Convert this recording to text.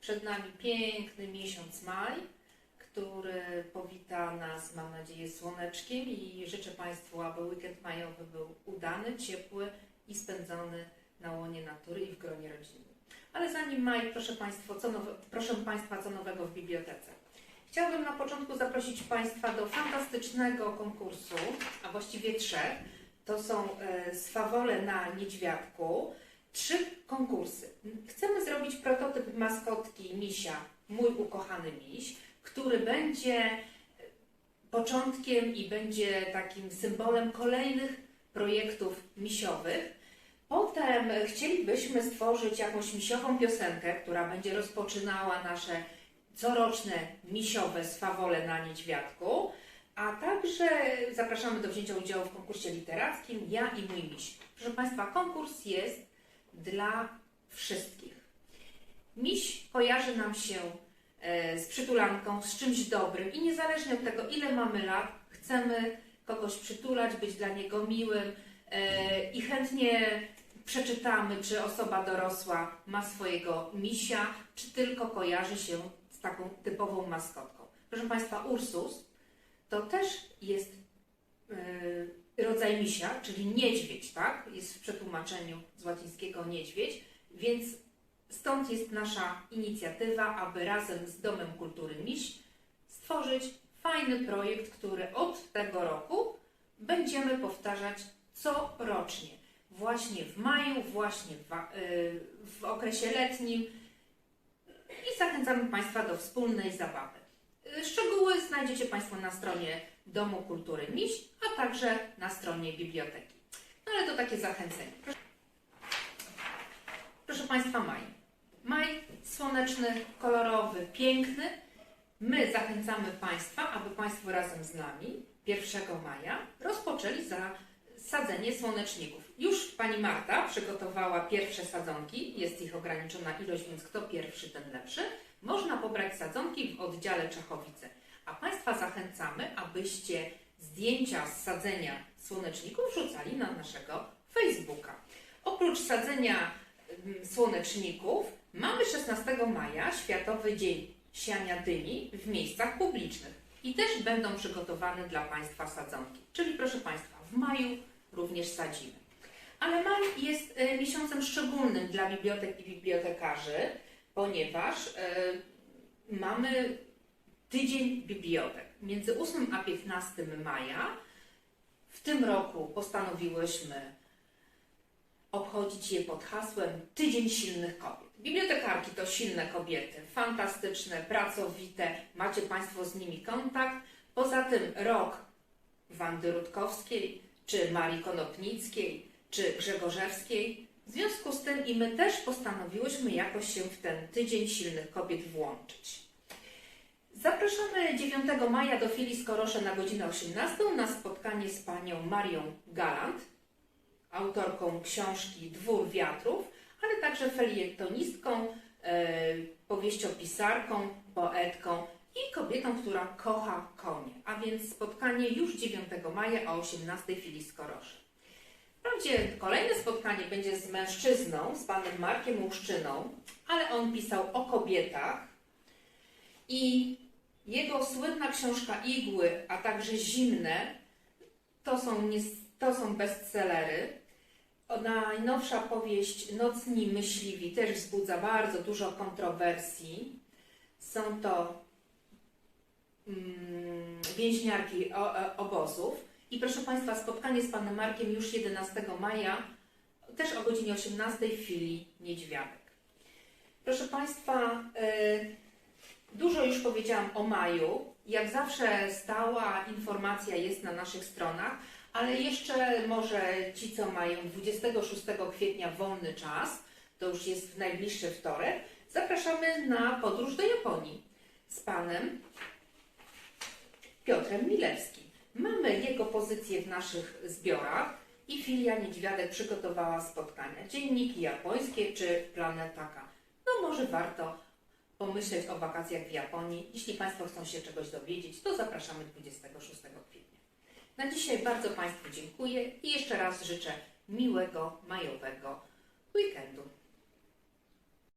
Przed nami piękny miesiąc maj, który powita nas, mam nadzieję, słoneczkiem i życzę Państwu, aby weekend majowy był udany, ciepły i spędzony na łonie natury i w gronie rodziny. Ale zanim maj, proszę, Państwa, co nowe, proszę Państwa, co nowego w bibliotece. Chciałabym na początku zaprosić Państwa do fantastycznego konkursu, a właściwie trzech. To są e, swawole na niedźwiadku. Trzy konkursy. Chcemy zrobić prototyp maskotki misia, mój ukochany miś, który będzie początkiem i będzie takim symbolem kolejnych projektów misiowych. Potem chcielibyśmy stworzyć jakąś misiową piosenkę, która będzie rozpoczynała nasze coroczne misiowe swawole na niedźwiadku, a także zapraszamy do wzięcia udziału w konkursie literackim Ja i mój miś. Proszę Państwa, konkurs jest dla wszystkich. Miś kojarzy nam się e, z przytulanką, z czymś dobrym i niezależnie od tego, ile mamy lat, chcemy kogoś przytulać, być dla niego miłym e, i chętnie przeczytamy, czy osoba dorosła ma swojego misia, czy tylko kojarzy się z taką typową maskotką. Proszę Państwa, Ursus to też jest e, rodzaj misia, czyli niedźwiedź, tak? Jest w przetłumaczeniu z łacińskiego niedźwiedź, więc stąd jest nasza inicjatywa, aby razem z Domem Kultury Miś stworzyć fajny projekt, który od tego roku będziemy powtarzać corocznie. Właśnie w maju, właśnie w, y, w okresie letnim i zachęcamy Państwa do wspólnej zabawy. Y, Szczegóły znajdziecie Państwo na stronie Domu Kultury Miś, a także na stronie biblioteki. No ale to takie zachęcenie. Proszę, proszę Państwa, maj. Maj słoneczny, kolorowy, piękny. My zachęcamy Państwa, aby Państwo razem z nami 1 maja rozpoczęli zasadzenie słoneczników. Już Pani Marta przygotowała pierwsze sadzonki, jest ich ograniczona ilość, więc kto pierwszy, ten lepszy. Można pobrać sadzonki w oddziale Czechowice. A Państwa zachęcamy, abyście zdjęcia z sadzenia słoneczników wrzucali na naszego Facebooka. Oprócz sadzenia mm, słoneczników mamy 16 maja Światowy Dzień Siania Dyni w miejscach publicznych i też będą przygotowane dla Państwa sadzonki. Czyli proszę Państwa, w maju również sadzimy. Ale maj jest e, miesiącem szczególnym dla bibliotek i bibliotekarzy, ponieważ e, mamy tydzień bibliotek. Między 8 a 15 maja w tym roku postanowiłyśmy obchodzić je pod hasłem Tydzień Silnych Kobiet. Bibliotekarki to silne kobiety, fantastyczne, pracowite, macie Państwo z nimi kontakt. Poza tym rok Wandy Rutkowskiej, czy Marii Konopnickiej, czy Grzegorzewskiej. W związku z tym i my też postanowiłyśmy jakoś się w ten Tydzień Silnych Kobiet włączyć. Zapraszamy 9 maja do filii Skorosze na godzinę 18 na spotkanie z panią Marią Galant, autorką książki Dwór Wiatrów, ale także felietonistką, e, powieściopisarką, poetką i kobietą, która kocha konie. A więc spotkanie już 9 maja o 18 w filii Skorosze. Wprawdzie kolejne spotkanie będzie z mężczyzną, z panem Markiem Łuszczyną, ale on pisał o kobietach i jego słynna książka Igły, a także Zimne, to są, to są bestsellery. Najnowsza powieść Nocni Myśliwi też wzbudza bardzo dużo kontrowersji. Są to więźniarki o, e, obozów. I proszę Państwa, spotkanie z Panem Markiem już 11 maja, też o godzinie 18 w filii Niedźwiadek. Proszę Państwa, y, Dużo już powiedziałam o maju. Jak zawsze stała informacja jest na naszych stronach, ale jeszcze może ci, co mają 26 kwietnia wolny czas, to już jest w najbliższy wtorek, zapraszamy na podróż do Japonii z panem Piotrem Milewskim. Mamy jego pozycję w naszych zbiorach i filia Niedźwiadek przygotowała spotkania. Dzienniki japońskie czy Planetaka. No może warto pomyśleć o wakacjach w Japonii. Jeśli Państwo chcą się czegoś dowiedzieć, to zapraszamy 26 kwietnia. Na dzisiaj bardzo Państwu dziękuję i jeszcze raz życzę miłego majowego weekendu.